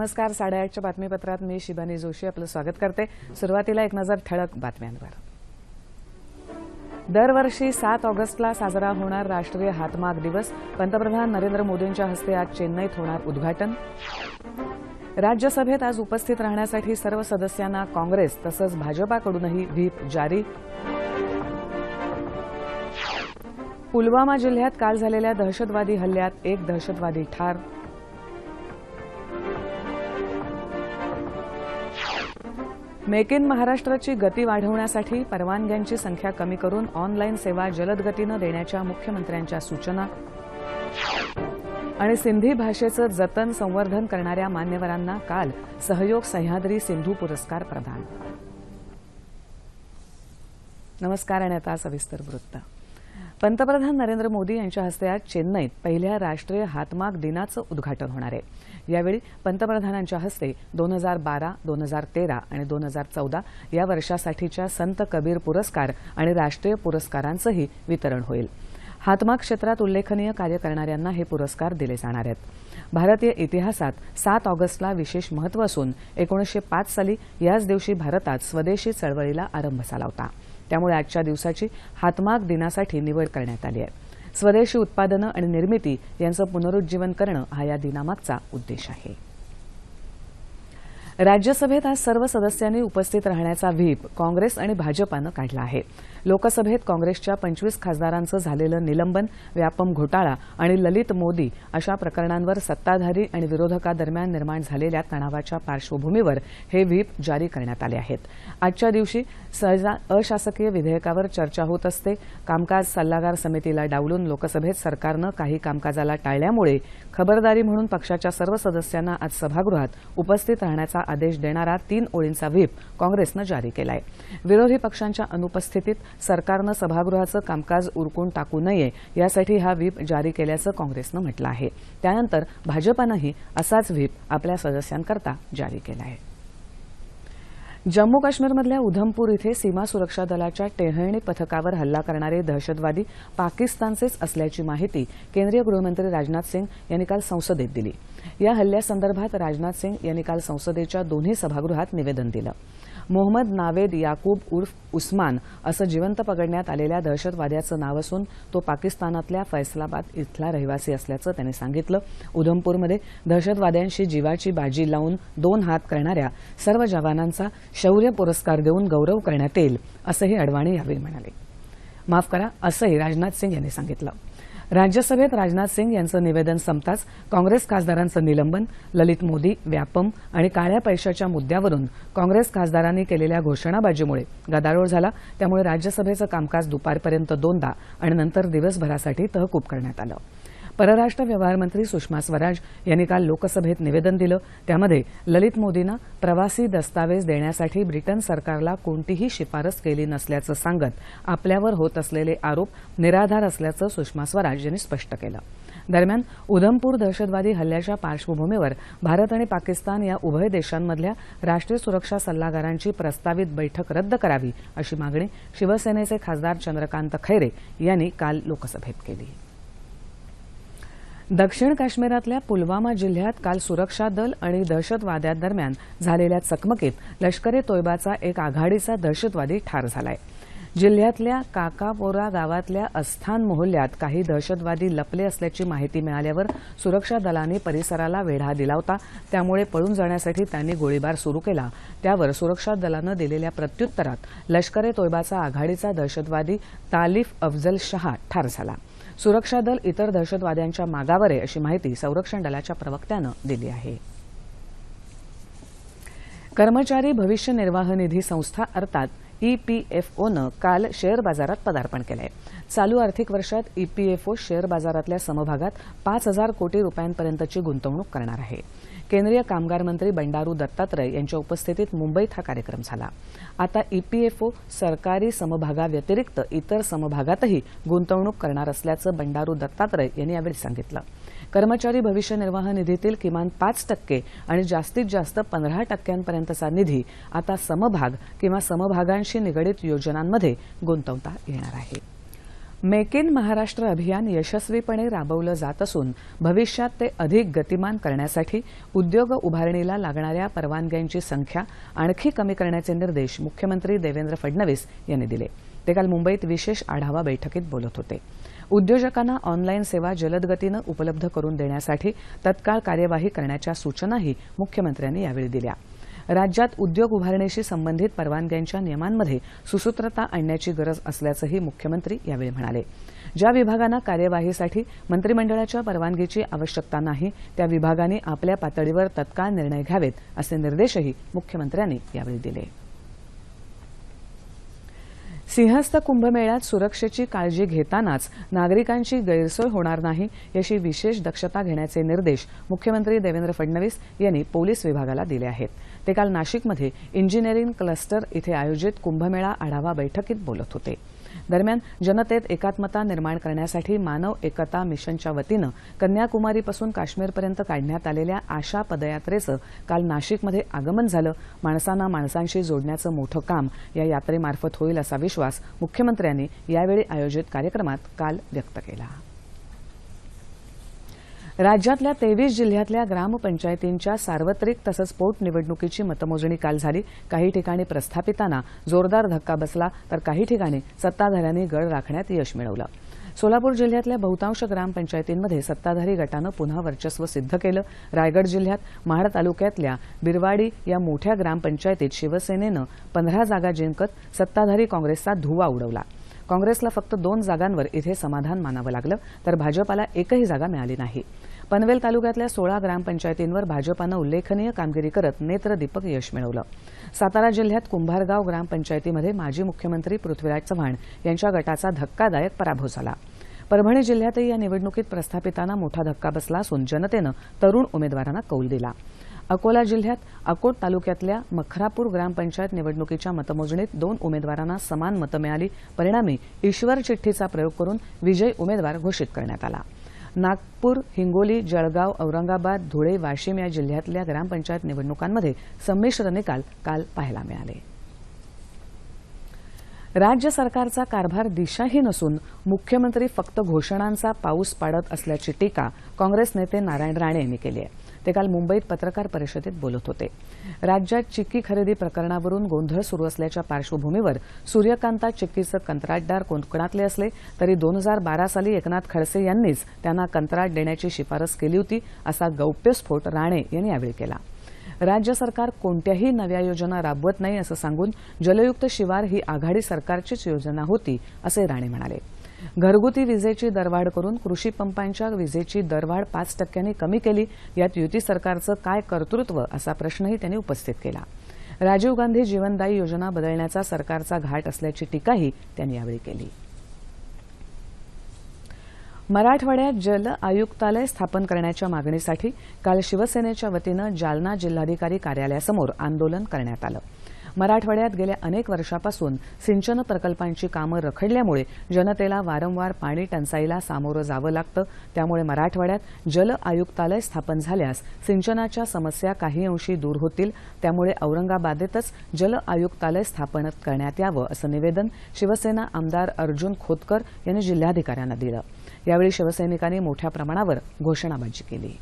नमस्कार साडेआठच्या बातमीपत्रात मी शिबानी जोशी आपलं स्वागत करते. सुरुवातीला एक नजर ठळक बातम्यांवर. दरवर्षी सात ऑगस्टला साजरा होणार राष्ट्रीय हातमाग दिवस. पंतप्रधान नरेंद्र मोदींच्या हस्ते आज चेन्नईत होणार उद्घाटन. राज्यसभेत आज उपस्थित राहण्यासाठी सर्व सदस्यांना काँग्रेस तसंच भाजपाकडूनही व्हीप जारी. पुलवामा जिल्ह्यात काल झालेल्या दहशतवादी हल्ल्यात एक दहशतवादी ठार. मेक इन महाराष्ट्राची गती वाढवण्यासाठी परवानग्यांची संख्या कमी करून ऑनलाईन सेवा जलद गतीनं देण्याच्या मुख्यमंत्र्यांच्या सूचना. आणि सिंधी भाषेचं जतन संवर्धन करणाऱ्या मान्यवरांना काल सहयोग सह्याद्री सिंधू पुरस्कार प्रदान. नमस्कार आणि आता सविस्तर वृत्त. पंतप्रधान नरेंद्र मोदी यांच्या हस्ते आज चेन्नईत पहिल्या राष्ट्रीय हातमाग दिनाचं उद्घाटन होणार आहे. यावेळी पंतप्रधानांच्या हस्ते दोन हजार बारा दोन हजार तेरा आणि दोन हजार चौदा या वर्षासाठीच्या संत कबीर पुरस्कार आणि राष्ट्रीय पुरस्कारांचंही वितरण होईल. हातमाग क्षेत्रात उल्लेखनीय कार्य करणाऱ्यांना हे पुरस्कार दिले जाणार आहेत. भारतीय इतिहासात सात ऑगस्टला विशेष महत्त्व असून एकोणीसशे पाच साली याच दिवशी भारतात स्वदेशी चळवळीला आरंभ झाला होता. त्यामुळे आजच्या दिवसाची हातमाग दिनासाठी निवड करण्यात आली आहे. स्वदेशी उत्पादनं आणि निर्मिती यांचं पुनरुज्जीवन करणं हा या दिनामागचा उद्देश आहे. राज्यसभेत आज सर्व सदस्यांनी उपस्थित राहण्याचा व्हीप काँग्रेस आणि भाजपानं काढला आहे. लोकसभेत काँग्रेसच्या पंचवीस खासदारांचं झालेलं निलंबन व्यापम घोटाळा आणि ललित मोदी अशा प्रकरणांवर सत्ताधारी आणि विरोधकादरम्यान निर्माण झालेल्या तणावाच्या पार्श्वभूमीवर हे व्हीप जारी करण्यात आले आहेत. आजच्या दिवशी सहजा अशासकीय विधेयकावर चर्चा होत असते. कामकाज सल्लागार समितीला डावलून लोकसभेत सरकारनं काही कामकाजाला टाळल्यामुळे खबरदारी म्हणून पक्षाच्या सर्व सदस्यांना आज सभागृहात उपस्थित राहण्याचा आदेश देणारा तीन ओळींचा व्हीप काँग्रेसनं जारी केला आहे विरोधी पक्षांच्या अनुपस्थितीत सरकारनं सभागृहाचं कामकाज उरकून टाकू नये यासाठी हा व्हीप जारी केल्याचं काँग्रेसनं म्हटलं आहे. त्यानंतर भाजपानंही असाच व्हीप आपल्या सदस्यांकरता जारी केला आहे जम्मू काश्मीरमधल्या उधमपूर इथे सीमा सुरक्षा दलाच्या टेहळणी पथकावर हल्ला करणारे दहशतवादी पाकिस्तानचेच असल्याची माहिती केंद्रीय गृहमंत्री राजनाथ सिंग यांनी काल संसदेत दिली. या हल्ल्यासंदर्भात राजनाथ सिंग यांनी काल संसदेच्या दोन्ही सभागृहात निवेदन दिलं. मोहम्मद नावेद याकूब उर्फ उस्मान असं जिवंत पकडण्यात आलेल्या दहशतवाद्याचं नाव असून तो पाकिस्तानातल्या फैसलाबाद इथला रहिवासी असल्याचं त्यांनी सांगितलं. उधमपूरमध्ये दहशतवाद्यांशी जीवाची बाजी लावून दोन हात करणाऱ्या सर्व जवानांचा शौर्य पुरस्कार देऊन गौरव करण्यात येईल असंही अडवाणी यावेळी म्हणाले. माफ करा असंही राजनाथ सिंग यांनी सांगितलं. राज्यसभेत राजनाथ सिंग यांचं निवेदन संपताच काँग्रेस खासदारांचं निलंबन ललित मोदी व्यापम आणि काळ्या पैशाच्या मुद्द्यावरून काँग्रेस खासदारांनी केलेल्या घोषणाबाजीमुळे गदारोळ झाला. त्यामुळे राज्यसभेचं कामकाज दुपारपर्यंत दोनदा आणि नंतर दिवसभरासाठी तहकूब करण्यात आलं. परराष्ट्र व्यवहार मंत्री सुषमा स्वराज यांनी काल लोकसभेत निवेदन दिलं. त्यामध्ये ललित मोदींना प्रवासी दस्तावेज देण्यासाठी ब्रिटन सरकारला कोणतीही शिफारस केली नसल्याचं सांगत आपल्यावर होत असलेले आरोप निराधार असल्याचं सुषमा स्वराज यांनी स्पष्ट केलं. दरम्यान उधमपूर दहशतवादी हल्ल्याच्या पार्श्वभूमीवर भारत आणि पाकिस्तान या उभय देशांमधल्या राष्ट्रीय सुरक्षा सल्लागारांची प्रस्तावित बैठक रद्द करावी अशी मागणी शिवसेनेचे खासदार चंद्रकांत खैरे यांनी काल लोकसभेत केली. दक्षिण काश्मीरातल्या पुलवामा जिल्ह्यात काल सुरक्षा दल आणि दहशतवाद्यांदरम्यान झालेल्या चकमकीत लष्कर ए तोयबाचा एक आघाडीचा दहशतवादी ठार झालाय. जिल्ह्यातल्या काकापोरा गावातल्या अस्थान मोहल्ल्यात काही दहशतवादी लपले असल्याची माहिती मिळाल्यावर सुरक्षा दलाने परिसराला वेढा दिला होता. त्यामुळे पळून जाण्यासाठी त्यांनी गोळीबार सुरू केला. त्यावर सुरक्षा दलानं दिलेल्या प्रत्युत्तरात लष्कर ए तोयबाचा आघाडीचा दहशतवादी तालिफ अफजल शहा ठार झाला. सुरक्षा दल इतर दहशतवाद्यांच्या मागावर आहे अशी माहिती संरक्षण दलाच्या प्रवक्त्यानं दिली आहे. कर्मचारी भविष्य निर्वाह निधी संस्था अर्थात ईपीएफओनं काल शेअर बाजारात पदार्पण केलं आहे चालू आर्थिक वर्षात ईपीएफओ शेअर बाजारातल्या समभागात पाच हजार कोटी रुपयांपर्यंतची गुंतवणूक करणार आहे. केंद्रीय कामगार मंत्री बंडारू दत्तात्रय यांच्या उपस्थितीत मुंबईत हा कार्यक्रम झाला. आता ईपीएफओ सरकारी समभागाव्यतिरिक्त इतर समभागातही गुंतवणूक करणार असल्याचं बंडारू दत्तात्रय यांनी यावेळी सांगितलं. कर्मचारी भविष्य निर्वाह निधीतील किमान पाच टक्के आणि जास्तीत जास्त पंधरा टक्क्यांपर्यंतचा निधी आता समभाग किंवा समभागांशी निगडित योजनांमध्ये गुंतवता येणार आहे. मेक इन महाराष्ट्र अभियान यशस्वीपणे राबवलं जात असून भविष्यात ते अधिक गतिमान करण्यासाठी उद्योग उभारणीला लागणाऱ्या परवानग्यांची संख्या आणखी कमी करण्याचे निर्देश मुख्यमंत्री देवेंद्र फडणवीस यांनी दिले. ते काल मुंबईत विशेष आढावा बैठकीत बोलत होते. उद्योजकांना ऑनलाईन सेवा जलदगतीनं उपलब्ध करून देण्यासाठी तत्काळ कार्यवाही करण्याच्या सूचनाही मुख्यमंत्र्यांनी यावेळी दिल्या. राज्यात उद्योग उभारणीशी संबंधित परवानग्यांच्या नियमांमध्ये सुसूत्रता आणण्याची गरज असल्याचंही मुख्यमंत्री यावेळी म्हणाले. ज्या विभागांना कार्यवाहीसाठी मंत्रिमंडळाच्या परवानगीची आवश्यकता नाही त्या विभागांनी आपल्या पातळीवर तत्काळ निर्णय घ्यावेत असे निर्देशही मुख्यमंत्र्यांनी यावेळी दिले. सिंहस्थ कुंभमेळ्यात सुरक्षेची काळजी घेतानाच नागरिकांची गैरसोय होणार नाही याची विशेष दक्षता घेण्याचे निर्देश मुख्यमंत्री देवेंद्र फडणवीस यांनी पोलीस विभागाला दिले आहेत. ते काल नाशिकमध्ये इंजिनिअरिंग क्लस्टर इथे आयोजित कुंभमेळा आढावा बैठकीत बोलत होते. दरम्यान जनतेत एकात्मता निर्माण करण्यासाठी मानव एकता मिशनच्या वतीनं कन्याकुमारीपासून काश्मीरपर्यंत काढण्यात आलेल्या आशा पदयात्रेचं काल नाशिकमध्ये आगमन झालं. माणसांना माणसांशी जोडण्याचं मोठं काम या यात्रेमार्फत होईल असा विश्वास मुख्यमंत्र्यांनी यावेळी आयोजित कार्यक्रमात काल व्यक्त केला. राज्यातल्या तेवीस जिल्ह्यातल्या ग्रामपंचायतींच्या सार्वत्रिक तसंच पोटनिवडणुकीची मतमोजणी काल झाली. काही ठिकाणी प्रस्थापितांना जोरदार धक्का बसला तर काही ठिकाणी सत्ताधाऱ्यांनी गड राखण्यात यश मिळवलं. सोलापूर जिल्ह्यातल्या बहुतांश ग्रामपंचायतींमध्ये सत्ताधारी गटानं पुन्हा वर्चस्व सिद्ध केलं. रायगड जिल्ह्यात महाड तालुक्यातल्या बिरवाडी या मोठ्या ग्रामपंचायतीत शिवसेनेनं पंधरा जागा जिंकत सत्ताधारी काँग्रेसचा धुवा उडवला. काँग्रेसला फक्त दोन जागांवर इथे समाधान मानावं लागलं तर भाजपाला एकही जागा मिळाली नाही. पनवेल तालुक्यातल्या सोळा ग्रामपंचायतींवर भाजपानं उल्लेखनीय कामगिरी करत नेत्रदीपक यश मिळवलं. सातारा जिल्ह्यात कुंभारगाव ग्रामपंचायतीमध्ये माजी मुख्यमंत्री पृथ्वीराज चव्हाण यांच्या गटाचा धक्कादायक पराभव झाला. परभणी जिल्ह्यातही या निवडणुकीत प्रस्थापितांना मोठा धक्का बसला असून जनतेनं तरुण उमेदवारांना कौल दिला. अकोला जिल्ह्यात अकोट तालुक्यातल्या मखरापूर ग्रामपंचायत निवडणुकीच्या मतमोजणीत दोन उमेदवारांना समान मतं मिळाली. परिणामी ईश्वर चिठ्ठीचा प्रयोग करून विजयी उमेदवार घोषित करण्यात आला. नागपूर हिंगोली जळगाव औरंगाबाद धुळे वाशिम या जिल्ह्यातल्या ग्रामपंचायत निवडणुकांमध्ये संमिश्र निकाल काल पाहायला मिळाले. राज्य सरकारचा कारभार दिशाही नसून मुख्यमंत्री फक्त घोषणांचा पाऊस पाडत असल्याची टीका काँग्रेस नेते नारायण राणे यांनी केली आहे. ते काल मुंबईत पत्रकार परिषदेत बोलत होते. राज्यात चिक्की खरेदी प्रकरणावरून गोंधळ सुरू असल्याच्या पार्श्वभूमीवर सूर्यकांता चिक्कीचं कंत्राटदार कोकणातले असले तरी दोन हजार बारा साली एकनाथ खडसे यांनीच त्यांना कंत्राट देण्याची शिफारस केली होती असा गौप्यस्फोट राणे यांनी यावेळी केला. राज्य सरकार कोणत्याही नव्या योजना राबवत नाही असं सांगून जलयुक्त शिवार ही आघाडी सरकारचीच योजना होती असे राणे म्हणाले. घरगुती विजेची दरवाढ करून कृषी पंपांच्या विजेची दरवाढ पाच टक्क्यांनी कमी केली. यात युती सरकारचं काय कर्तृत्व असा प्रश्नही त्यांनी उपस्थित केला. राजीव गांधी जीवनदायी योजना बदलण्याचा सरकारचा घाट असल्याची टीकाही त्यांनी यावेळी केली. मराठवाड्यात जल आयुक्तालय स्थापन करण्याच्या मागणीसाठी काल शिवसेनेच्या वतीनं जालना जिल्हाधिकारी कार्यालयासमोर आंदोलन करण्यात आलं. मराठवाड्यात गेल्या अनेक वर्षापासून सिंचन प्रकल्पांची कामं रखडल्यामुळे जनतेला वारंवार पाणी टंचाईला सामोरं जावं लागतं. त्यामुळे मराठवाड्यात जल आयुक्तालय स्थापन झाल्यास सिंचनाच्या समस्या काही अंशी दूर होतील. त्यामुळे औरंगाबादेतच जल आयुक्तालय स्थापन करण्यात यावं असं निवेदन शिवसेना आमदार अर्जुन खोतकर यांनी जिल्हाधिकाऱ्यांना दिलं. यावेळी शिवसैनिकांनी मोठ्या प्रमाणावर घोषणाबाजी केली.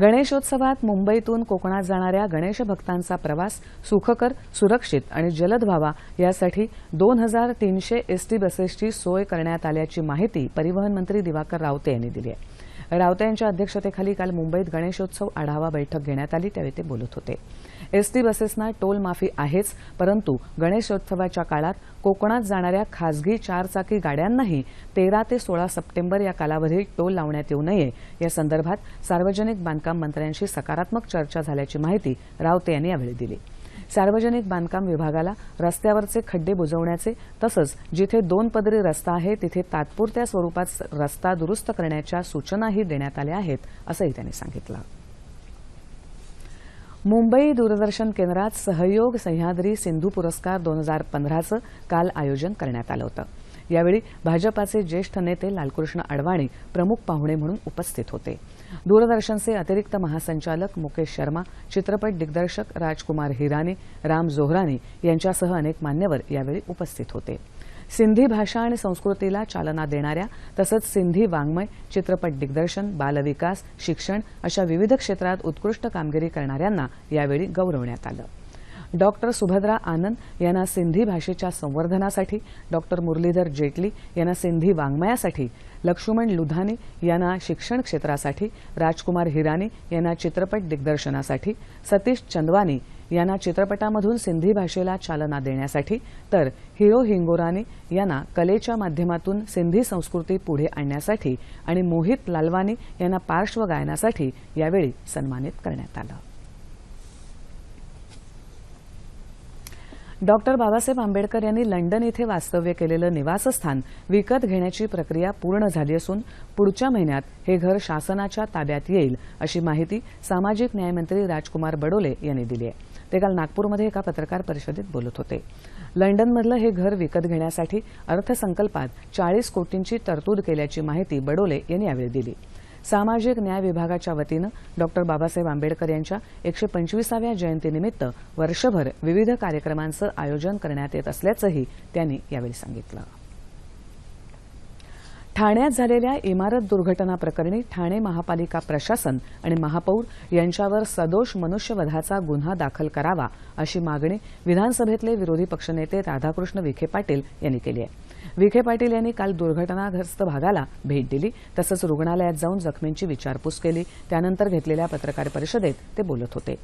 गणेशोत्सवात मुंबईतून कोकणात जाणाऱ्या गणेश भक्तांचा प्रवास सुखकर सुरक्षित आणि जलद व्हावा यासाठी दोन हजार तीनशे एसटी बसेसची सोय करण्यात आल्याची माहिती परिवहन मंत्री दिवाकर रावते यांनी दिली आहे. रावते यांच्या अध्यक्षतेखाली काल मुंबईत गणेशोत्सव आढावा बैठक घेण्यात आली त्यावेळी ते बोलत होते. एसटी बसेसना टोल माफी आहेच परंतु गणेशोत्सवाच्या काळात कोकणात जाणाऱ्या खासगी चारचाकी गाड्यांनाही तेरा ते सोळा सप्टेंबर या कालावधीत टोल लावण्यात येऊ नये. या संदर्भात सार्वजनिक बांधकाम मंत्र्यांशी सकारात्मक चर्चा झाल्याची माहिती रावते यांनी यावेळी दिली. सार्वजनिक बांधकाम विभागाला रस्त्यावरचे खड्डे बुजवण्याचे तसंच जिथे दोन पदरी रस्ता आहे तिथे तात्पुरत्या स्वरूपात रस्ता दुरुस्त करण्याच्या सूचनाही देण्यात आल्या आहेत असंही त्यांनी सांगितलं. मुंबई दूरदर्शन केंद्रात सहयोग सह्याद्री सिंधू पुरस्कार दोन हजार पंधराचं काल आयोजन करण्यात आलं होतं. यावेळी भाजपाचे ज्येष्ठ नेते लालकृष्ण अडवाणी प्रमुख पाहुणे म्हणून उपस्थित होते. दूरदर्शनचे अतिरिक्त महासंचालक मुकेश शर्मा चित्रपट दिग्दर्शक राजकुमार हिरानी राम जोहरानी यांच्यासह अनेक मान्यवर यावेळी उपस्थित होते. सिंधी भाषा आणि संस्कृतीला चालना देणाऱ्या तसंच सिंधी वाङ्मय चित्रपट दिग्दर्शन बालविकास शिक्षण अशा विविध क्षेत्रात उत्कृष्ट कामगिरी करणाऱ्यांना यावेळी गौरवण्यात आलं. डॉक्टर सुभद्रा आनंद यांना सिंधी भाषेच्या संवर्धनासाठी डॉक्टर मुरलीधर जेटली यांना सिंधी वाङ्मयासाठी लक्ष्मण लुधानी यांना शिक्षण क्षेत्रासाठी राजकुमार हिरानी यांना चित्रपट दिग्दर्शनासाठी सतीश चंदवानी यांना चित्रपटामधून सिंधी भाषेला चालना देण्यासाठी तर हिरो हिंगोरानी यांना कलेच्या माध्यमातून सिंधी संस्कृती पुढे आणण्यासाठी आणि मोहित लालवानी यांना पार्श्वगायनासाठी यावेळी सन्मानित करण्यात आलं. डॉक्टर बाबासाहेब आंबेडकर यांनी लंडन इथे वास्तव्य केलेलं निवासस्थान विकत घेण्याची प्रक्रिया पूर्ण झाली असून पुढच्या महिन्यात हे घर शासनाच्या ताब्यात येईल अशी माहिती सामाजिक न्यायमंत्री राजकुमार बडोले यांनी दिली आहे. ते काल नागपूरमध्ये एका पत्रकार परिषदेत बोलत होते. लंडनमधलं हे घर विकत घेण्यासाठी अर्थसंकल्पात चाळीस कोटींची तरतूद केल्याची माहिती बडोले यांनी यावेळी दिली. सामाजिक न्याय विभागाच्या वतीनं डॉक्टर बाबासाहेब आंबेडकर यांच्या एकशे पंचवीसाव्या जयंतीनिमित्त वर्षभर विविध कार्यक्रमांचं आयोजन करण्यात येत असल्याचंही त्यांनी यावेळी सांगितलं. ठाण्यात झालेल्या इमारत दुर्घटना प्रकरणी ठाणे महापालिका प्रशासन आणि महापौर यांच्यावर सदोष मनुष्यवधाचा गुन्हा दाखल करावा अशी मागणी विधानसभेतले विरोधी पक्षनेते राधाकृष्ण विखे पाटील यांनी केली आहे. विखे पाटील यांनी काल दुर्घटनाग्रस्त भागाला भेट दिली तसंच रुग्णालयात जाऊन जखमींची विचारपूस केली त्यानंतर घेतलेल्या पत्रकार परिषदेत ते बोलत होते.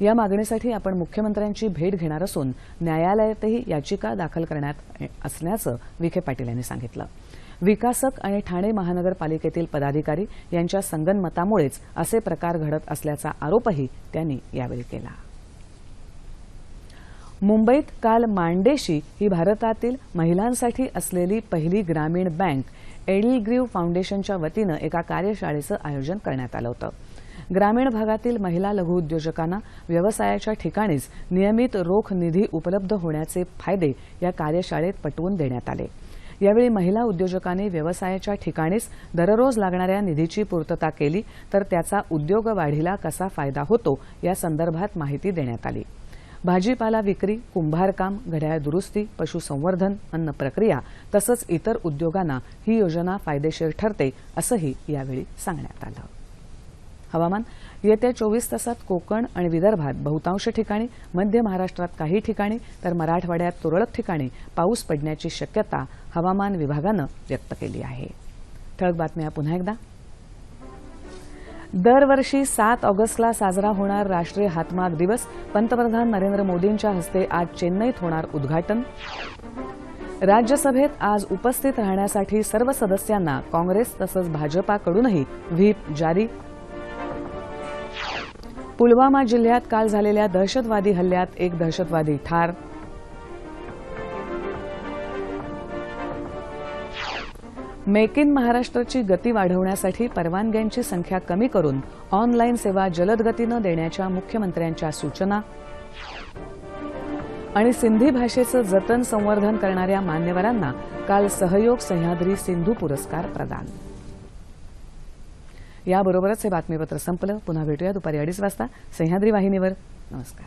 या मागणीसाठी आपण मुख्यमंत्र्यांची भेट घेणार असून न्यायालयातही याचिका दाखल करण्यात असल्याचं विखे पाटील यांनी सांगितलं. विकासक आणि ठाणे महानगरपालिकेतील पदाधिकारी यांच्या संगनमतामुळेच असे प्रकार घडत असल्याचा आरोपही त्यांनी यावेळी केला. मुंबईत काल मांडेशी ही भारतातील महिलांसाठी असलेली पहिली ग्रामीण बँक एडिलग्रीव फाउंडेशनच्या वतीनं एका कार्यशाळेचं आयोजन करण्यात आलं होतं. ग्रामीण भागातील महिला लघुउद्योजकांना व्यवसायाच्या ठिकाणीच नियमित रोख निधी उपलब्ध होण्याचे फायदे या कार्यशाळेत पटवून देण्यात आले. यावेळी महिला उद्योजकांनी व्यवसायाच्या ठिकाणीच दररोज लागणाऱ्या निधीची पूर्तता केली तर त्याचा उद्योग वाढीला कसा फायदा होतो या संदर्भात माहिती देण्यात आली. भाजीपाला विक्री कुंभारकाम घड्याळ दुरुस्ती पशुसंवर्धन अन्न प्रक्रिया तसंच इतर उद्योगांना ही योजना फायदेशीर ठरते असंही यावेळी सांगण्यात आलं. हवामान येत्या चोवीस तासात कोकण आणि विदर्भात बहुतांश ठिकाणी मध्य महाराष्ट्रात काही ठिकाणी तर मराठवाड्यात तुरळक ठिकाणी पाऊस पडण्याची शक्यता हवामान विभागानं व्यक्त केली आहे. ठळक बातम्या पुन्हा एकदा. दरवर्षी सात ऑगस्टला साजरा होणार राष्ट्रीय हातमाग दिवस पंतप्रधान नरेंद्र मोदींच्या हस्ते आज चेन्नईत होणार उद्घाटन. राज्यसभेत आज उपस्थित राहण्यासाठी सर्व सदस्यांना काँग्रेस तसंच भाजपाकडूनही व्हीप जारी. पुलवामा जिल्ह्यात काल झालेल्या दहशतवादी हल्ल्यात एक दहशतवादी ठार. मेक इन महाराष्ट्राची गती वाढवण्यासाठी परवानग्यांची संख्या कमी करून ऑनलाईन सेवा जलद गतीनं देण्याच्या मुख्यमंत्र्यांच्या सूचना. आणि सिंधी भाषेचं जतन संवर्धन करणाऱ्या मान्यवरांना काल सहयोग सह्याद्री सिंधू पुरस्कार प्रदान. याबरोबरच हे बातमीपत्र संपलं. पुन्हा भेटूया दुपारी अडीच वाजता. सह्याद्री वाहिनीवर. नमस्कार.